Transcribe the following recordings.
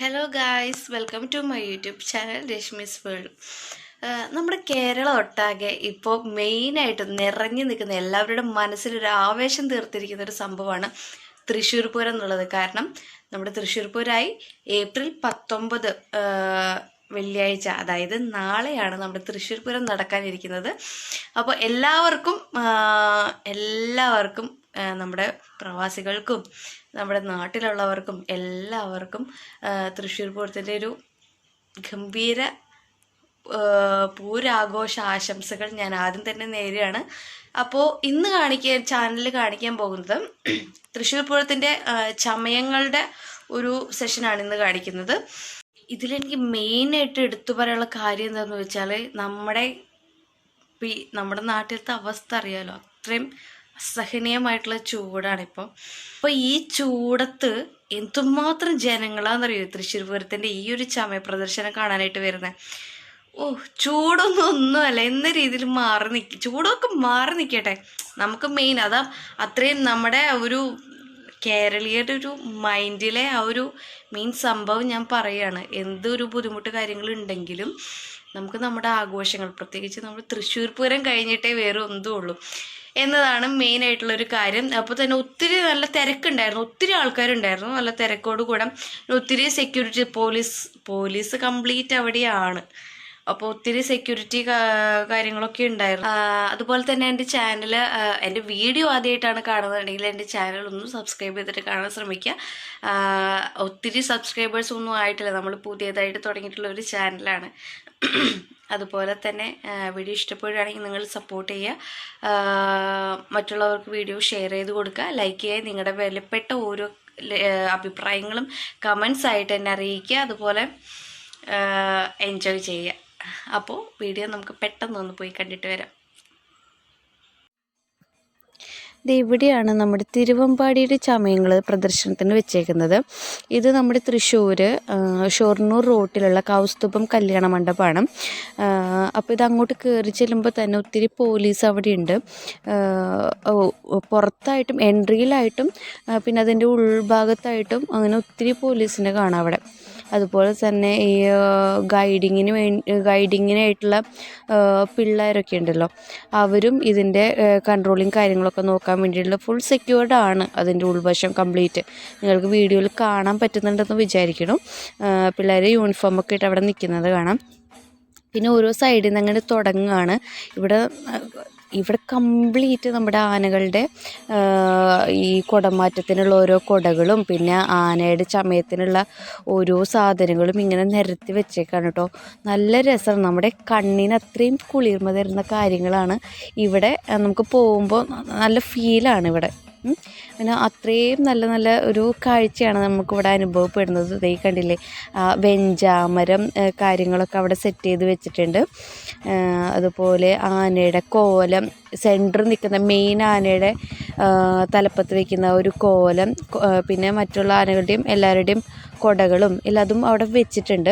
Hello guys welcome to my YouTube channel Reshmi's world നമ്മുടെ കേരളം ഒട്ടാകെ ഇപ്പോൾ മെയിനായിട്ട് നിറഞ്ഞു നിൽക്കുന്ന എല്ലാവരുടെ മനസ്സിലൊരു ആവേശം തീർത്തിരിക്കുന്ന ഒരു സംഭവമാണ് തൃശ്ശൂർ പൂരം എന്നുള്ളത്. കാരണം നമ്മുടെ തൃശ്ശൂർ പൂരമായി ഏപ്രിൽ പത്തൊമ്പത് വെള്ളിയാഴ്ച അതായത് നാളെയാണ് നമ്മുടെ തൃശ്ശൂർ പൂരം നടക്കാനിരിക്കുന്നത്. അപ്പോൾ എല്ലാവർക്കും എല്ലാവർക്കും നമ്മുടെ പ്രവാസികൾക്കും നമ്മുടെ നാട്ടിലുള്ളവർക്കും എല്ലാവർക്കും തൃശ്ശൂർ പൂരത്തിന്റെ ഒരു ഗംഭീര പൂരാഘോഷ ആശംസകൾ ഞാൻ ആദ്യം തന്നെ നേരെയാണ് അപ്പോൾ ഇന്ന് കാണിക്കാൻ ചാനലിൽ കാണിക്കാൻ പോകുന്നത് തൃശ്ശൂർ പൂരത്തിന്റെ ചമയങ്ങളുടെ ഒരു സെഷനാണ് ഇന്ന് കാണിക്കുന്നത്. ഇതിലെനിക്ക് മെയിനായിട്ട് എടുത്തു പറയാനുള്ള കാര്യം എന്താണെന്ന് വെച്ചാൽ നമ്മുടെ നമ്മുടെ നാട്ടിലത്തെ അവസ്ഥ അറിയാലോ? അത്രയും അസഹനീയമായിട്ടുള്ള ചൂടാണിപ്പോൾ അപ്പോൾ ഈ ചൂടത്ത് എന്തുമാത്രം ജനങ്ങളാണെന്നറിയോ തൃശ്ശൂർ പൂരത്തിന്റെ ഈ ഒരു ചമയ പ്രദർശനം കാണാനായിട്ട് വരുന്നത് ഓ ചൂടൊന്നും ഒന്നുമല്ല എന്ന രീതിയിൽ മാറി നിൽക്കി ചൂടൊക്കെ മാറി നിൽക്കട്ടെ നമുക്ക് മെയിൻ അതാ അത്രയും നമ്മുടെ ഒരു കേരളീയരുടെ ഒരു മൈൻഡിലെ ആ ഒരു മെയിൻ സംഭവം ഞാൻ പറയുകയാണ് എന്തൊരു ബുദ്ധിമുട്ട് കാര്യങ്ങളുണ്ടെങ്കിലും നമുക്ക് നമ്മുടെ ആഘോഷങ്ങൾ പ്രത്യേകിച്ച് നമ്മൾ തൃശ്ശൂർ പൂരം കഴിഞ്ഞിട്ടേ വേറെ ഒന്നും ഉള്ളൂ എന്നതാണ് മെയിൻ ആയിട്ടുള്ള ഒരു കാര്യം. അപ്പോൾ തന്നെ ഒത്തിരി നല്ല തിരക്കുണ്ടായിരുന്നു. ഒത്തിരി ആൾക്കാരുണ്ടായിരുന്നു. നല്ല തിരക്കോട് കൂടെ. ഒത്തിരി സെക്യൂരിറ്റി പോലീസ് പോലീസ് കംപ്ലീറ്റ് അവിടെയാണ്. അപ്പോൾ ഒത്തിരി സെക്യൂരിറ്റി കാര്യങ്ങളൊക്കെ ഉണ്ടായിരുന്നു. അതുപോലെ തന്നെ എന്റെ ചാനൽ എന്റെ വീഡിയോ ആദ്യമായിട്ടാണ് കാണുന്നുണ്ടെങ്കിൽ എന്റെ ചാനൽ ഒന്ന് സബ്സ്ക്രൈബ് ചെയ്തിട്ട് കാണാൻ ശ്രമിക്കുക. ഒത്തിരി സബ്സ്ക്രൈബേഴ്സ് ഒന്നും ആയിട്ടില്ല. നമ്മൾ പുതിയതായിട്ട് തുടങ്ങിയിട്ടുള്ള ഒരു ചാനലാണ് അതുപോലെ തന്നെ വീഡിയോ ഇഷ്ടപ്പെടുകയാണെങ്കിൽ നിങ്ങൾ സപ്പോർട്ട് ചെയ്യുക. മറ്റുള്ളവർക്ക് വീഡിയോ ഷെയർ ചെയ്ത് കൊടുക്കുക. ലൈക്ക് ചെയ്യുക. നിങ്ങളുടെ വിലപ്പെട്ട ഓരോ അഭിപ്രായങ്ങളും കമൻസ് ആയിട്ട് എന്നെ അറിയിക്കുക. അതുപോലെ എൻജോയ് ചെയ്യുക. അപ്പോൾ വീഡിയോ നമുക്ക് പെട്ടെന്നൊന്ന് പോയി കണ്ടിട്ട് വരാം. ഇത് ഇവിടെയാണ് നമ്മുടെ തിരുവമ്പാടിയുടെ ചമയങ്ങൾ പ്രദർശനത്തിന് വെച്ചേക്കുന്നത്. ഇത് നമ്മുടെ തൃശ്ശൂർ ഷൊർണൂർ റോട്ടിലുള്ള കൗസ്തുഭം കല്യാണ മണ്ഡപമാണ്. അപ്പോൾ ഇത് അങ്ങോട്ട് കയറി ചെല്ലുമ്പോൾ തന്നെ ഒത്തിരി പോലീസ് അവിടെ ഉണ്ട് പുറത്തായിട്ടും എൻട്രിയിലായിട്ടും പിന്നെ അതിന്റെ ഉൾഭാഗത്തായിട്ടും അങ്ങനെ ഒത്തിരി പോലീസിനെ കാണാം അവിടെ. അതുപോലെ തന്നെ ഈ ഗൈഡിങ്ങിന് വേണ്ടി ഗൈഡിങ്ങിനായിട്ടുള്ള പിള്ളേരൊക്കെ ഉണ്ടല്ലോ. അവരും ഇതിന്റെ കൺട്രോളിങ് കാര്യങ്ങളൊക്കെ നോക്കാൻ വേണ്ടിയിട്ടുള്ള ഫുൾ സെക്യൂർഡ് ആണ് അതിന്റെ ഉൾവശം കംപ്ലീറ്റ് നിങ്ങൾക്ക് വീഡിയോയിൽ കാണാൻ പറ്റുന്നുണ്ടെന്ന് വിചാരിക്കണം പിള്ളേർ യൂണിഫോമൊക്കെ ഇട്ട് അവിടെ നിൽക്കുന്നത് കാണാം. പിന്നെ ഓരോ സൈഡിൽ നിന്ന് അങ്ങനെ തുടങ്ങുകയാണ്. ഇവിടെ ഇവിടെ കംപ്ലീറ്റ് നമ്മുടെ ആനകളുടെ ഈ കുടമാറ്റത്തിനുള്ള ഓരോ കുടകളും പിന്നെ ആനയുടെ ചമയത്തിനുള്ള ഓരോ സാധനങ്ങളും ഇങ്ങനെ നിരത്തി വെച്ചേക്കാണ് കേട്ടോ നല്ല രസമാണ്. നമ്മുടെ കണ്ണിന് അത്രയും കുളിർമ തരുന്ന കാര്യങ്ങളാണ് ഇവിടെ. നമുക്ക് പോകുമ്പോൾ നല്ല ഫീലാണ് ഇവിടെ. പിന്നെ അത്രയും നല്ല നല്ല ഒരു കാഴ്ചയാണ് നമുക്കിവിടെ അനുഭവപ്പെടുന്നത്. ദേ കണ്ടില്ലേ? വെഞ്ചാമരം കാര്യങ്ങളൊക്കെ അവിടെ സെറ്റ് ചെയ്ത് വെച്ചിട്ടുണ്ട്. അതുപോലെ ആനയുടെ കോലം സെന്ററിൽ നിൽക്കുന്ന മെയിൻ ആനയുടെ തലപ്പത്ത് വയ്ക്കുന്ന ഒരു കോലം പിന്നെ മറ്റുള്ള ആനകളുടെയും എല്ലാവരുടെയും കുടകളും എല്ലാതും അവിടെ വെച്ചിട്ടുണ്ട്.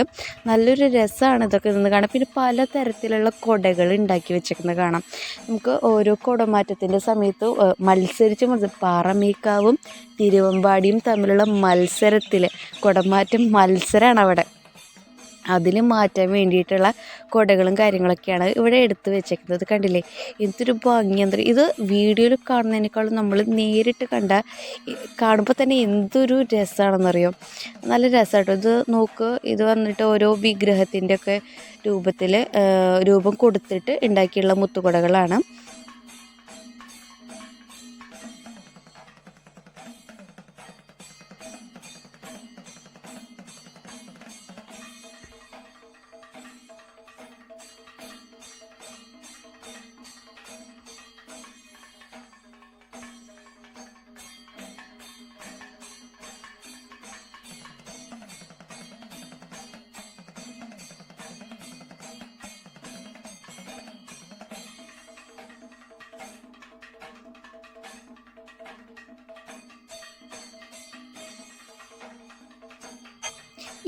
നല്ലൊരു രസമാണ് ഇതൊക്കെ നിന്ന് കാണാം പിന്നെ പല തരത്തിലുള്ള കുടകൾ ഉണ്ടാക്കി വെച്ചേക്കുന്നത് കാണാം. നമുക്ക് ഓരോ കുടമാറ്റത്തിന്റെ സമയത്ത് മത്സരിച്ച് മത്സരിച്ച് മത്സ പാറമേക്കാവും തിരുവമ്പാടിയും തമ്മിലുള്ള മത്സരത്തിൽ കുടമാറ്റം മത്സരമാണ് അവിടെ അതിൽ മാറ്റാൻ വേണ്ടിയിട്ടുള്ള കുടകളും കാര്യങ്ങളൊക്കെയാണ് ഇവിടെ എടുത്തു വെച്ചേക്കുന്നത്. കണ്ടില്ലേ? എന്തൊരു ഭംഗി എന്താ ഇത് വീഡിയോയിൽ കാണുന്നതിനേക്കാളും നമ്മൾ നേരിട്ട് കണ്ട കാണുമ്പോൾ തന്നെ എന്തൊരു രസമാണെന്നറിയോ നല്ല രസമാട്ടോ ഇത് നോക്ക്. ഇത് വന്നിട്ട് ഓരോ വിഗ്രഹത്തിന്റെ ഒക്കെ രൂപത്തിൽ രൂപം കൊടുത്തിട്ട് ഉണ്ടാക്കിയുള്ള മുത്തുകുടകളാണ്.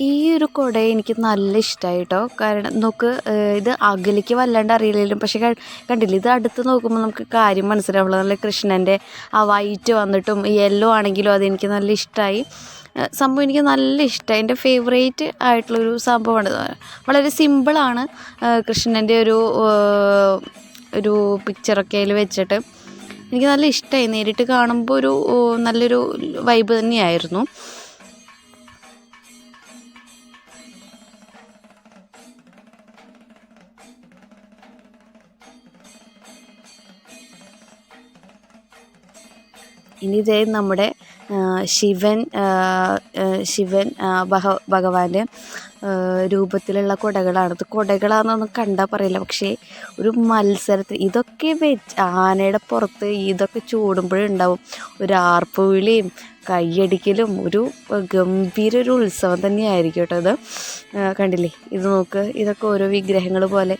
ഈ ഒരു കുട എനിക്ക് നല്ല ഇഷ്ടമായി കേട്ടോ കാരണം നോക്ക് ഇത് അകലേക്ക് വല്ലാണ്ട് അറിയില്ലെങ്കിലും പക്ഷെ കണ്ടില്ല? ഇത് അടുത്ത് നോക്കുമ്പോൾ നമുക്ക് കാര്യം മനസ്സിലാവുള്ളൂ. നല്ല കൃഷ്ണന്റെ ആ വൈറ്റ് വന്നിട്ടും യെല്ലോ ആണെങ്കിലും അതെനിക്ക് നല്ല ഇഷ്ടമായി സംഭവം എനിക്ക് നല്ല ഇഷ്ടമായി എന്റെ ഫേവറേറ്റ് ആയിട്ടുള്ളൊരു സംഭവമാണ്. വളരെ സിമ്പിളാണ് കൃഷ്ണന്റെ ഒരു ഒരു പിക്ചറൊക്കെ അതിൽ വെച്ചിട്ട്. എനിക്ക് നല്ല ഇഷ്ടമായി നേരിട്ട് കാണുമ്പോൾ ഒരു നല്ലൊരു വൈബ് തന്നെയായിരുന്നു. ഇനി ഇതേ നമ്മുടെ ശിവൻ ശിവൻ ഭഗവാന്റെ രൂപത്തിലുള്ള കുടകളാണ്. ഇത് കുടകളാണെന്നൊന്നും കണ്ടാൽ പറയില്ല. പക്ഷേ ഒരു മത്സരത്തിൽ ഇതൊക്കെ വെച്ച് ആനയുടെ പുറത്ത് ഇതൊക്കെ ചൂടുമ്പോഴുണ്ടാവും ഒരു ആർപ്പ് വിളിയും കയ്യടിക്കലും ഒരു ഗംഭീര ഒരു ഉത്സവം തന്നെയായിരിക്കും കേട്ടോ ഇത്. കണ്ടില്ലേ? ഇത് നോക്ക് ഇതൊക്കെ ഓരോ വിഗ്രഹങ്ങൾ പോലെ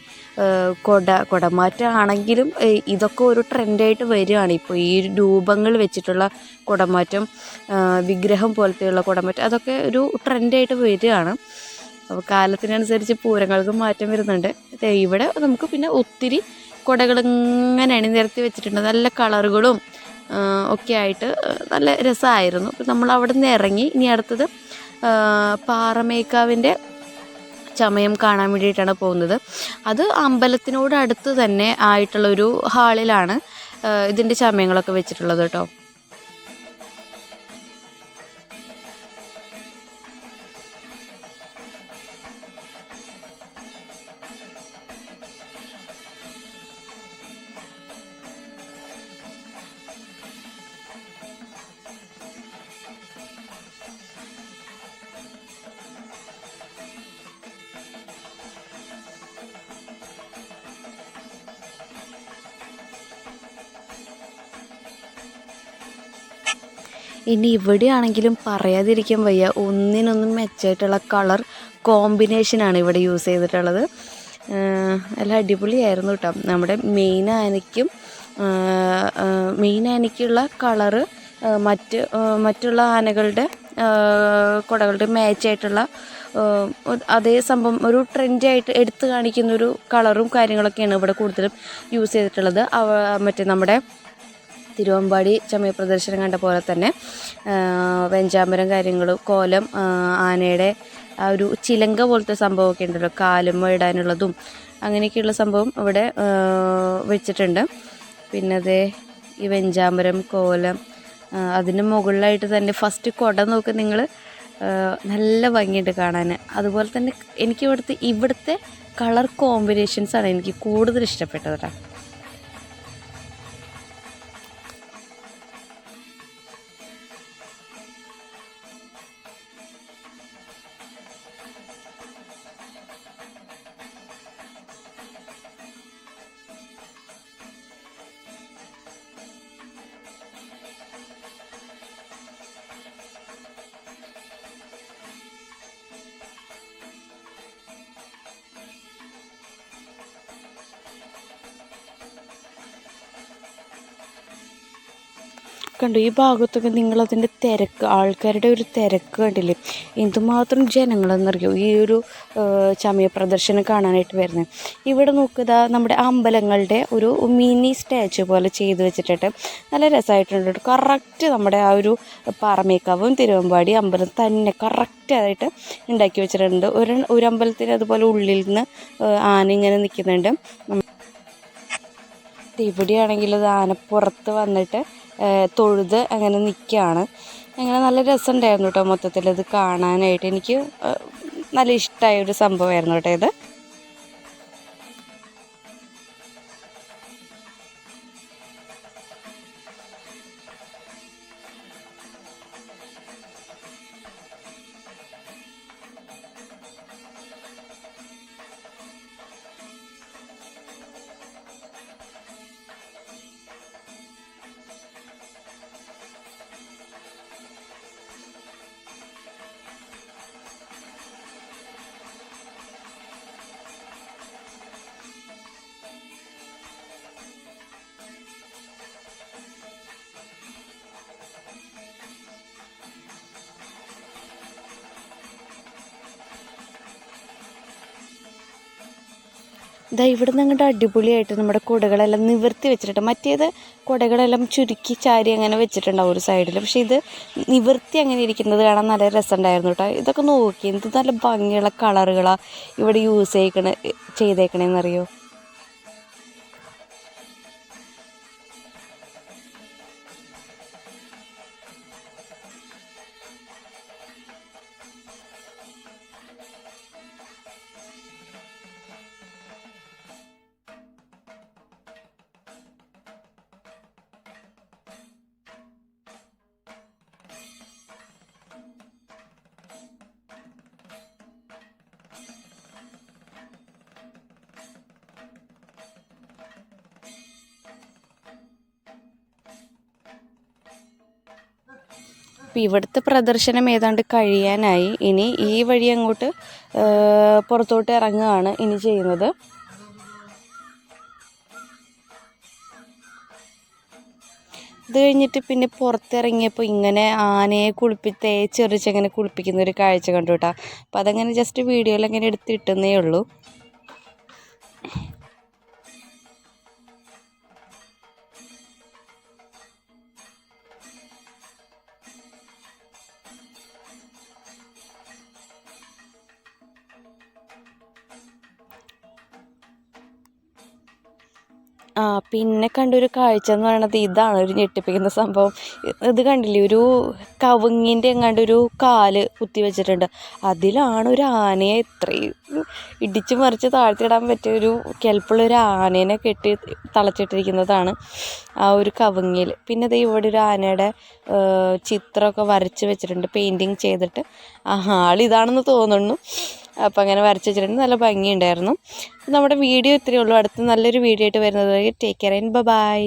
കൊട കുട കുടമാറ്റമാണെങ്കിലും ഇതൊക്കെ ഒരു ട്രെൻഡായിട്ട് വരികയാണ്. ഇപ്പോൾ ഈ രൂപങ്ങൾ വെച്ചിട്ടുള്ള കുടമാറ്റം വിഗ്രഹം പോലത്തെയുള്ള കുടമാറ്റം അതൊക്കെ ഒരു ട്രെൻഡായിട്ട് വരികയാണ്. അപ്പോൾ കാലത്തിനനുസരിച്ച് പൂരങ്ങൾക്ക് മാറ്റം വരുന്നുണ്ട്. ഇവിടെ നമുക്ക് പിന്നെ ഒത്തിരി കുടകൾ ഇങ്ങനെ അണിനിരത്തി വെച്ചിട്ടുണ്ട്. നല്ല കളറുകളും ഒക്കെ ആയിട്ട് നല്ല രസമായിരുന്നു നമ്മൾ അവിടെ നിന്ന് ഇറങ്ങി ഇനി അടുത്തത് പാറമേക്കാവിന്റെ ചമയം കാണാൻ വേണ്ടിയിട്ടാണ് പോകുന്നത്. അത് അമ്പലത്തിനോട് അടുത്ത് തന്നെ ആയിട്ടുള്ളൊരു ഹാളിലാണ് ഇതിന്റെ ചമയങ്ങളൊക്കെ വെച്ചിട്ടുള്ളത് കേട്ടോ. ഇനി ഇവിടെയാണെങ്കിലും പറയാതിരിക്കാൻ വയ്യ. ഒന്നിനൊന്നും മെച്ചമായിട്ടുള്ള കളർ കോമ്പിനേഷനാണ് ഇവിടെ യൂസ് ചെയ്തിട്ടുള്ളത്. നല്ല അടിപൊളിയായിരുന്നു കേട്ടോ. നമ്മുടെ മെയിൻ ആനയ്ക്കും മെയിൻ ആനയ്ക്കുള്ള കളറ് മറ്റ് മറ്റുള്ള ആനകളുടെ കുടകളുടെ മാച്ചായിട്ടുള്ള അതേ സംഭവം ഒരു ട്രെൻഡായിട്ട് എടുത്തു കാണിക്കുന്ന ഒരു കളറും കാര്യങ്ങളൊക്കെയാണ് ഇവിടെ കൂടുതലും യൂസ് ചെയ്തിട്ടുള്ളത്. മറ്റേ നമ്മുടെ തിരുവമ്പാടി ചമയ പ്രദർശനം കണ്ട പോലെ തന്നെ വെഞ്ചാമ്പരം കാര്യങ്ങളും കോലം ആനയുടെ ആ ഒരു ചിലങ്ക പോലത്തെ സംഭവമൊക്കെ ഉണ്ടല്ലോ കാലും ഇടാനുള്ളതും അങ്ങനെയൊക്കെയുള്ള സംഭവം ഇവിടെ വെച്ചിട്ടുണ്ട്. പിന്നെ അതേ ഈ വെഞ്ചാമ്പരം കോലം അതിന് മുകളിലായിട്ട് തന്നെ ഫസ്റ്റ് കുട നോക്കി നിങ്ങൾ നല്ല ഭംഗിയുണ്ട് കാണാൻ അതുപോലെ തന്നെ എനിക്ക് ഇവിടുത്തെ ഇവിടുത്തെ കളർ കോമ്പിനേഷൻസാണ് എനിക്ക് കൂടുതൽ ഇഷ്ടപ്പെട്ടത് കേട്ടോ. കണ്ടു. ഈ ഭാഗത്തൊക്കെ നിങ്ങളതിന്റെ തിരക്ക് ആൾക്കാരുടെ ഒരു തിരക്ക് കണ്ടില്ലേ? എന്തുമാത്രം ജനങ്ങളെന്നറിയോ? ഈ ഒരു ചമയ പ്രദർശനം കാണാനായിട്ട് വരുന്നത് ഇവിടെ നോക്കുക നമ്മുടെ അമ്പലങ്ങളുടെ ഒരു മിനി സ്റ്റാച്ചു പോലെ ചെയ്ത് വെച്ചിട്ടുണ്ട് നല്ല രസമായിട്ടുണ്ട് കറക്റ്റ് നമ്മുടെ ആ ഒരു പാറമേക്കാവും തിരുവമ്പാടി അമ്പലം തന്നെ കറക്റ്റായിട്ട് ഉണ്ടാക്കി വെച്ചിട്ടുണ്ട്. ഒരു ഒരു അമ്പലത്തിന് അതുപോലെ ഉള്ളിൽ നിന്ന് ആന ഇങ്ങനെ നിൽക്കുന്നുണ്ട്. ഇവിടെയാണെങ്കിൽ അത് ആന പുറത്ത് വന്നിട്ട് തൊഴുത് അങ്ങനെ നിൽക്കുകയാണ് അങ്ങനെ നല്ല രസമുണ്ടായിരുന്നു കേട്ടോ മൊത്തത്തിൽ ഇത് കാണാനായിട്ട്. എനിക്ക് നല്ല ഇഷ്ടമായ ഒരു സംഭവമായിരുന്നു കേട്ടോ ഇത്. ഇതാ ഇവിടെ നിന്ന് അങ്ങോട്ട് അടിപൊളിയായിട്ട് നമ്മുടെ കുടകളെല്ലാം നിവർത്തി വെച്ചിട്ടുണ്ട്. മറ്റേത് കുടകളെല്ലാം ചുരുക്കി ചാരി അങ്ങനെ വെച്ചിട്ടുണ്ടാവും ഒരു സൈഡിൽ പക്ഷേ ഇത് നിവർത്തി അങ്ങനെ ഇരിക്കുന്നത് കാണാൻ നല്ല രസമുണ്ടായിരുന്നു കേട്ടോ ഇതൊക്കെ നോക്കി എന്ത് നല്ല ഭംഗിയുള്ള കളറുകളാണ് ഇവിടെ യൂസ് ചെയ്യിക്കണ ചെയ്തേക്കണേന്നറിയോ? അപ്പോൾ ഇവിടുത്തെ പ്രദർശനം ഏതാണ്ട് കഴിയാനായി. ഇനി ഈ വഴി അങ്ങോട്ട് പുറത്തോട്ട് ഇറങ്ങുകയാണ് ഇനി ചെയ്യുന്നത്. ഇത് കഴിഞ്ഞിട്ട് പിന്നെ പുറത്തിറങ്ങിയപ്പോൾ ഇങ്ങനെ ആനയെ കുളിപ്പി തേച്ചെറിച്ചങ്ങനെ കുളിപ്പിക്കുന്ന ഒരു കാഴ്ച കണ്ടു കേട്ടോ. അപ്പോൾ അതങ്ങനെ ജസ്റ്റ് വീഡിയോയിൽ അങ്ങനെ എടുത്തിട്ടുന്നേ ഉള്ളൂ. പിന്നെ കണ്ടൊരു കാഴ്ച എന്ന് പറയണത് ഇതാണ് ഒരു ഞെട്ടിപ്പിക്കുന്ന സംഭവം. ഇത് കണ്ടില്ലേ ഒരു കവുങ്ങിന്റെ എങ്ങാണ്ടൊരു കാൽ കുത്തി വെച്ചിട്ടുണ്ട്. അതിലാണ് ഒരു ആനയെ ഇത്രയും ഇടിച്ച് മറിച്ച് താഴ്ത്തിയിടാൻ പറ്റിയ ഒരു കെൽപ്പുള്ള ഒരു ആനേനെ കെട്ടി തളച്ചിട്ടിരിക്കുന്നതാണ് ആ ഒരു കവുങ്ങിൽ പിന്നെ ദേ ഇവിടെ ഒരു ആനയുടെ ചിത്രമൊക്കെ വരച്ച് വെച്ചിട്ടുണ്ട് പെയിന്റിങ് ചെയ്തിട്ട്. ആ ആളിതാണെന്ന് തോന്നുന്നു. അപ്പോൾ അങ്ങനെ വരച്ച് വെച്ചിട്ടുണ്ട്. നല്ല ഭംഗിയുണ്ടായിരുന്നു. നമ്മുടെ വീഡിയോ ഇത്രയേ ഉള്ളൂ. അടുത്ത നല്ലൊരു വീഡിയോ ആയിട്ട് വരുന്നത് ടേക്ക് കെയർ ആൻഡ് ബൈ